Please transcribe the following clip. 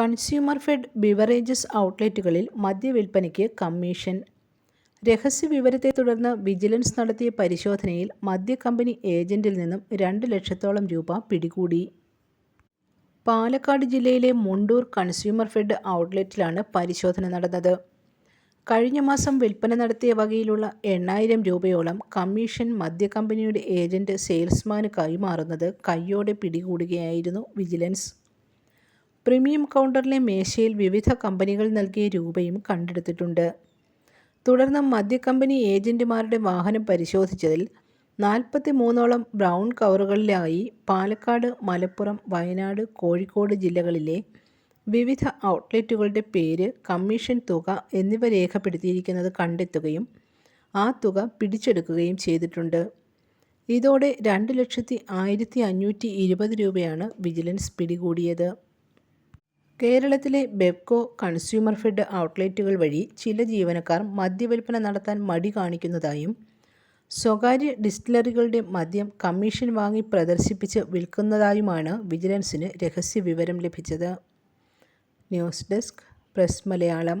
Consumer fed beverages ഔട്ട്ലെറ്റുകളിൽ മദ്യവിൽപ്പനയ്ക്ക് commission. രഹസ്യ വിവരത്തെ തുടർന്ന് വിജിലൻസ് നടത്തിയ പരിശോധനയിൽ മദ്യക്കമ്പനി ഏജന്റിൽ നിന്നും രണ്ട് ലക്ഷത്തോളം രൂപ പിടികൂടി. പാലക്കാട് ജില്ലയിലെ മുണ്ടൂർ കൺസ്യൂമർ ഫെഡ് ഔട്ട്ലെറ്റിലാണ് പരിശോധന നടന്നത്. കഴിഞ്ഞ മാസം വിൽപ്പന നടത്തിയ വകയിലുള്ള എണ്ണായിരം രൂപയോളം കമ്മീഷൻ മദ്യക്കമ്പനിയുടെ ഏജന്റ് സെയിൽസ്മാന് കൈമാറുന്നത് കയ്യോടെ പിടികൂടുകയായിരുന്നു വിജിലൻസ്. പ്രീമിയം കൗണ്ടറിലെ മേശയിൽ വിവിധ കമ്പനികൾ നൽകിയ രൂപയും കണ്ടെടുത്തിട്ടുണ്ട്. തുടർന്ന് മദ്യക്കമ്പനി ഏജന്റുമാരുടെ വാഹനം പരിശോധിച്ചതിൽ നാൽപ്പത്തി മൂന്നോളം ബ്രൗൺ കവറുകളിലായി പാലക്കാട് മലപ്പുറം വയനാട് കോഴിക്കോട് ജില്ലകളിലെ വിവിധ ഔട്ട്ലെറ്റുകളുടെ പേര് കമ്മീഷൻ തുക എന്നിവ രേഖപ്പെടുത്തിയിരിക്കുന്നത് കണ്ടെത്തുകയും ആ തുക പിടിച്ചെടുക്കുകയും ചെയ്തിട്ടുണ്ട്. ഇതോടെ രണ്ട് ലക്ഷത്തി ആയിരത്തി അഞ്ഞൂറ്റി ഇരുപത് രൂപയാണ് വിജിലൻസ് പിടികൂടിയത്. കേരളത്തിലെ ബെബ്കോ കൺസ്യൂമർ ഫെഡ് ഔട്ട്ലെറ്റുകൾ വഴി ചില ജീവനക്കാർ മദ്യവിൽപ്പന നടത്താൻ മടി കാണിക്കുന്നതായും സ്വകാര്യ ഡിസ്റ്റിലറികളുടെ മദ്യം കമ്മീഷൻ വാങ്ങി പ്രദർശിപ്പിച്ച് വിൽക്കുന്നതായുമാണ് വിജിലൻസിന് രഹസ്യ വിവരം ലഭിച്ചത്. News desk press Malayalam.